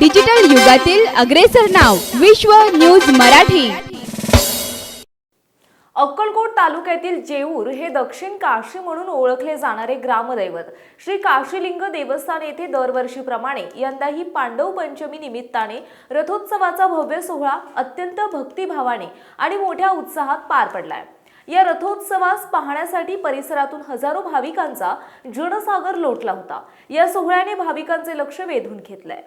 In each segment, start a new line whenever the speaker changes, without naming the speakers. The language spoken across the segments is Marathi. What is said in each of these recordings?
डिजिटल युगातील अग्रेसर नाव विश्व न्यूज मराठी.
अक्कलकोट तालुक्यातील जेऊर हे दक्षिण काशी म्हणून ओळखले जाणारे ग्रामदैवत. श्री काशीलिंग देवस्थान येथे दरवर्षीप्रमाणे यंदाही पांडव पंचमी निमित्ताने रथोत्सवाचा भव्य सोहळा अत्यंत भक्तिभावाने आणि मोठ्या उत्साहात पार पडलाय. या रथोत्सवास पाहण्यासाठी परिसरातून हजारो भाविकांचा जनसागर लोटला होता. या सोहळ्याने भाविकांचे लक्ष वेधून घेतलंय.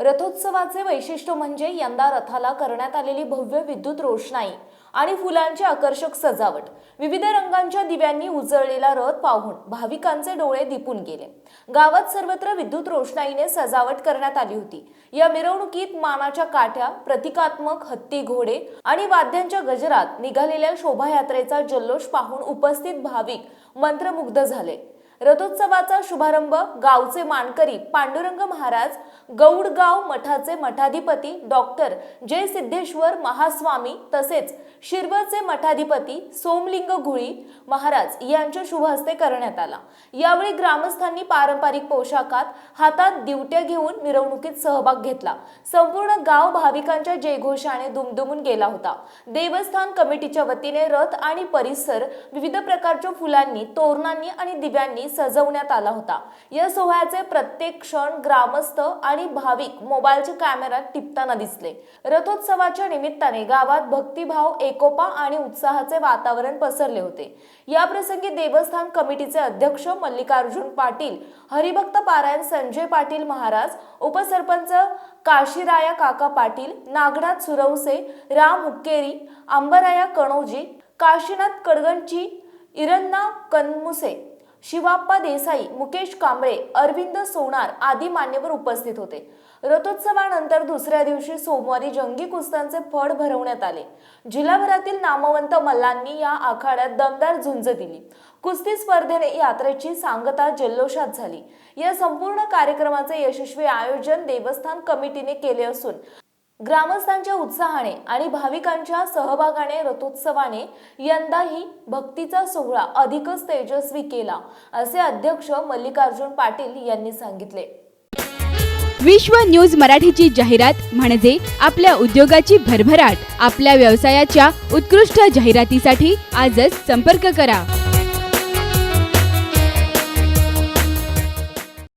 रथोत्सवाचे वैशिष्ट्य म्हणजे यंदा रथाला करण्यात आलेली भव्य विद्युत रोषणाई आणि फुलांची आकर्षक सजावट. विविध रंगांच्या दिव्यांनी उजळलेला रथ पाहून भाविकांचे डोळे दिपून गेले. गावात सर्वत्र विद्युत रोषणाईने सजावट करण्यात आली होती. या मिरवणुकीत मानाच्या काठ्या प्रतिकात्मक हत्ती घोडे आणि वाद्यांच्या गजरात निघालेल्या शोभायात्रेचा जल्लोष पाहून उपस्थित भाविक मंत्रमुग्ध झाले. रथोत्सवाचा शुभारंभ गावचे मानकरी पांडुरंग महाराज गौडगाव मठाचे मठाधिपती डॉक्टर जय सिद्धेश्वर महास्वामी तसेच शिरवळचे मठाधिपती सोमलिंग घुळी महाराज यांच्या शुभ हस्ते करण्यात आला. यावेळी ग्रामस्थांनी पारंपरिक पोशाखात हातात दिवट्या घेऊन मिरवणुकीत सहभाग घेतला. संपूर्ण गाव भाविकांच्या जयघोषाने दुमदुमून गेला होता. देवस्थान कमिटीच्या वतीने रथ आणि परिसर विविध प्रकारच्या फुलांनी तोरणांनी आणि दिव्यांनी सजवण्यात आला होता. या सोहळ्याचे प्रत्येक क्षण ग्रामस्थ आणि भाविक मोबाईलच्या कॅमेऱ्यात टिपताना दिसले. रथोत्सवाच्या निमित्ताने गावात भक्तिभाव एकोपा आणि उत्साहाचे वातावरण पसरले होते. या प्रसंगी देवस्थान कमिटीचे अध्यक्ष मल्लिकार्जुन पाटील हरिभक्त पारायण संजय पाटील महाराज उपसरपंच काशीराया काका पाटील नागनाथ सुरवसे राम हुक्केरी अंबराया कणोजी काशीनाथ कडगंची इरन्ना कनमुसे शिवाप्पा देसाई मुकेश कांबळे अरविंद सोनार आदी मान्यवर उपस्थित होते. रथोत्सवानंतर दुसऱ्या दिवशी सोमवारी जंगी कुस्त्यांचे फड भरवण्यात आले. जिल्हाभरातील नामवंत मल्लांनी या आखाड्यात दमदार झुंज दिली. कुस्ती स्पर्धेने यात्रेची सांगता जल्लोषात झाली. या संपूर्ण कार्यक्रमाचे यशस्वी आयोजन देवस्थान कमिटीने केले असून ग्रामस्थांच्या उत्साहाने आणि भाविकांच्या सहभागाने रथोत्सवाने यंदाही भक्तीचा सोहळा अधिकच तेजस्वी केला असे अध्यक्ष मल्लिकार्जुन पाटील यांनी सांगितले.
विश्व न्यूज मराठीची जाहिरात म्हणजे आपल्या उद्योगाची भरभराट. आपल्या व्यवसायाच्या उत्कृष्ट जाहिरातीसाठी आजच संपर्क करा.